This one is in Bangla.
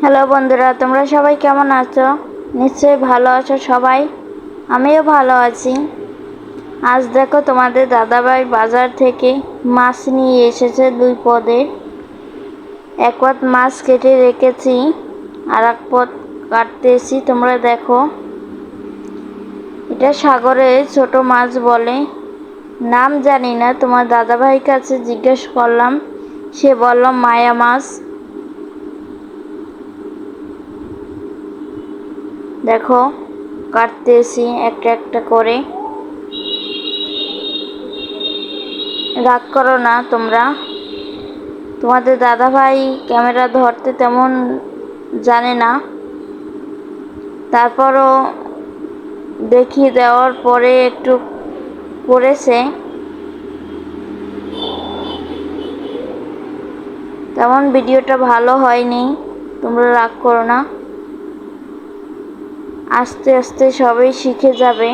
হ্যালো বন্ধুরা, তোমরা সবাই কেমন আছো? নিশ্চয়ই ভালো আছো সবাই। আমিও ভালো আছি। আজ দেখো তোমাদের দাদাভাই বাজার থেকে মাছ নিয়ে এসেছে দুই পদের। এক পদ মাছ কেটে রেখেছি আর এক পদ কাটতেছি, তোমরা দেখো। এটা সাগরে ছোট মাছ বলে। নাম জানি না, তোমার দাদাভাইয়ের কাছে জিজ্ঞেস করলাম। সে বলল, মায়া মাছ। দেখো, কাটতেছি একটা একটা করে। রাগ করো না তোমরা। তোমাদের দাদা ভাই ক্যামেরা ধরতে তেমন জানে না। তারপরও দেখিয়ে দেওয়ার পরে একটু করেছে। তেমন ভিডিওটা ভালো হয়নি, তোমরা রাগ করো না। আস্তে আস্তে সবাই শিখে যাবে।